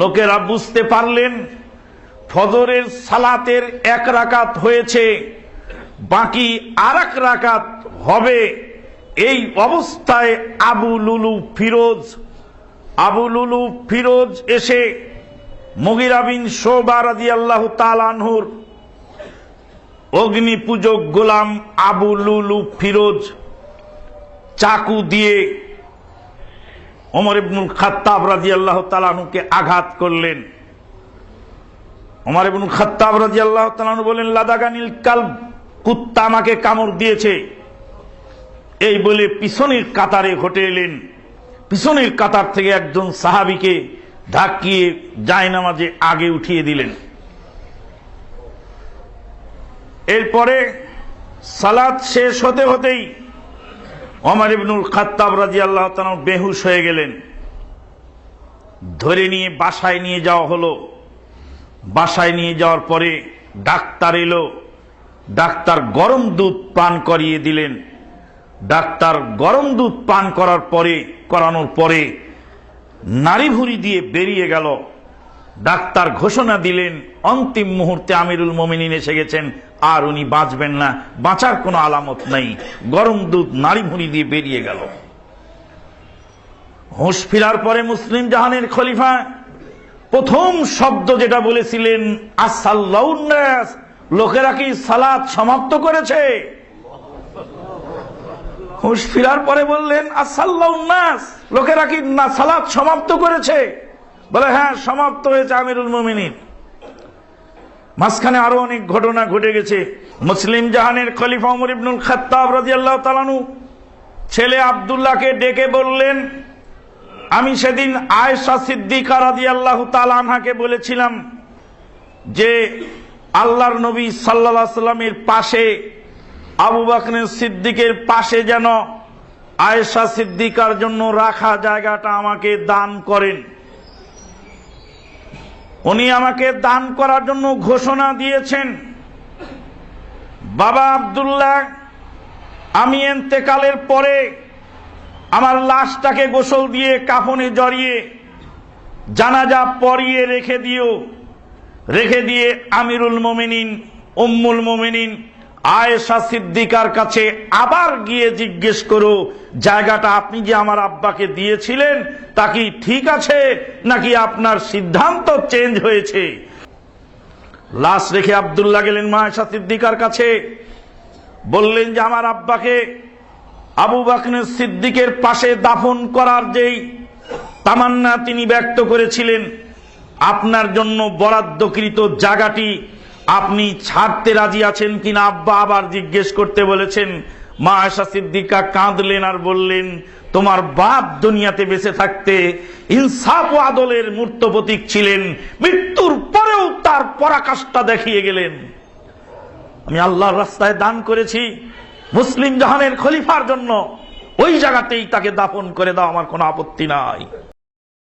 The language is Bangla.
লোকেরা বুঝতে পারলেন, ফজরের সালাতের এক রাকাত হয়েছে, বাকি আর এক রাকাত হবে। এই অবস্থায় আবু লুলু ফিরোজ, আবু লুলু ফিরোজ এসে মগিরা বিন শোবা আল্লাহ তালানহুর অগ্নি পূজক গোলাম আবু লুলু ফিরোজ চাকু দিয়ে ওমর ইবনুল খাত্তাব রাজি আল্লাহ তালানুকে আঘাত করলেন। ওমর ইবনুল খাত্তাব রাজি আল্লাহ তালানু বলেন লাদাগানিল কাল কুত্তা আমাকে কামড় দিয়েছে। এই বলে পিছনের কাতারে ঘটে এলেন। পিছনের কাতার থেকে একজন সাহাবিকে ধাক্কিয়ে জায়নামাজে আগে উঠিয়ে দিলেন। এরপরে সালাদ শেষ হতে হতেই অমর ইবনুল খাত্তাব রাজি আল্লাহ বেহুশ হয়ে গেলেন। ধরে নিয়ে বাসায় নিয়ে যাওয়া হলো। বাসায় নিয়ে যাওয়ার পরে ডাক্তার এলো। ডাক্তার গরম দুধ পান করিয়ে দিলেন। ডাক্তার গরম দুধ পান করার পরে, করানোর পরে নারী ভুরি দিয়ে বেরিয়ে গেল। ডাক্তার ঘোষণা দিলেন, অন্তিম মুহূর্তে আমিরুল মমিনিন এসে গেছেন, আর উনি বাঁচবেন না, বাঁচার কোনো আলামত নেই, গরম দুধ নারী ভুঁড়ি দিয়ে বেরিয়ে গেল। হুঁশ ফিরার পরে মুসলিম জাহানের খলিফা প্রথম শব্দ যেটা বলেছিলেন আসাল্লাউন্নাস লোকেরা কি সালাদ সমাপ্ত করেছে? হুঁশ ফিরার পরে বললেন আসাল্লাউন্নাস লোকেরা কি না সালাদ সমাপ্ত করেছে? বলে হ্যাঁ সমাপ্ত হয়েছে আমিরুল মমিনিন। মাঝখানে আরও অনেক ঘটনা ঘটে গেছে। মুসলিম জাহানের খলিফা উমর ইবনুল খাত্তাব রাদিয়াল্লাহু তালানু ছেলে আব্দুল্লাহকে ডেকে বললেন, আমি সেদিন আয়েশা সিদ্দিকা রাদিয়াল্লাহু তাআলা আনহাকে বলেছিলাম যে, আল্লাহর নবী সাল্লাল্লাহু সাল্লামের পাশে, আবু বকরের সিদ্দিকের পাশে যেন আয়েশা সিদ্দিকার জন্য রাখা জায়গাটা আমাকে দান করেন। উনি আমাকে দান করার জন্য ঘোষণা দিয়েছেন। বাবা আবদুল্লাহ, আমি এন্তেকালের পরে আমার লাশটাকে গোসল দিয়ে কাফনে জড়িয়ে জানাজা পরিয়ে রেখে দিও। রেখে দিয়ে আমিরুল মোমিনিন, উম্মুল মোমিনিন আয়েশা সিদ্দিকার কাছে আবার গিয়ে জিজ্ঞেস করো, জায়গাটা আপনি যে আমার আব্বাকে দিয়েছিলেন, তা কি ঠিক আছে, নাকি আপনার সিদ্ধান্ত চেঞ্জ হয়েছে? লাশ রেখে আবদুল্লাহ গেলেন মা আয়েশা সিদ্দিকার কাছে। বললেন যে আমার আব্বাকে আবু বাকনের সিদ্দিকের পাশে দাফন করার যেই তামান্না তিনি ব্যক্ত করেছিলেন, আপনার জন্য বরাদ্দকৃত জায়গাটি আপনি ছাড়তে রাজি আছেন কিনা আব্বা আবার জিজ্ঞেস করতে বলেছেন, মা আশা সিদ্দিকা কাঁদলেন আর বললেন, তোমার বাপ দুনিয়াতে বেঁচে থাকতে ইনসাফ ও আদলের মূর্ত প্রতীক ছিলেন, মৃত্যুর পরেও তার পরাকাষ্ঠা দেখিয়ে গেলেন। আমি আল্লাহর রাস্তায় দান করেছি, মুসলিম জাহানের খলিফার জন্য, ওই জায়গাতেই তাকে দাফন করে দাও, আমার কোনো আপত্তি নাই।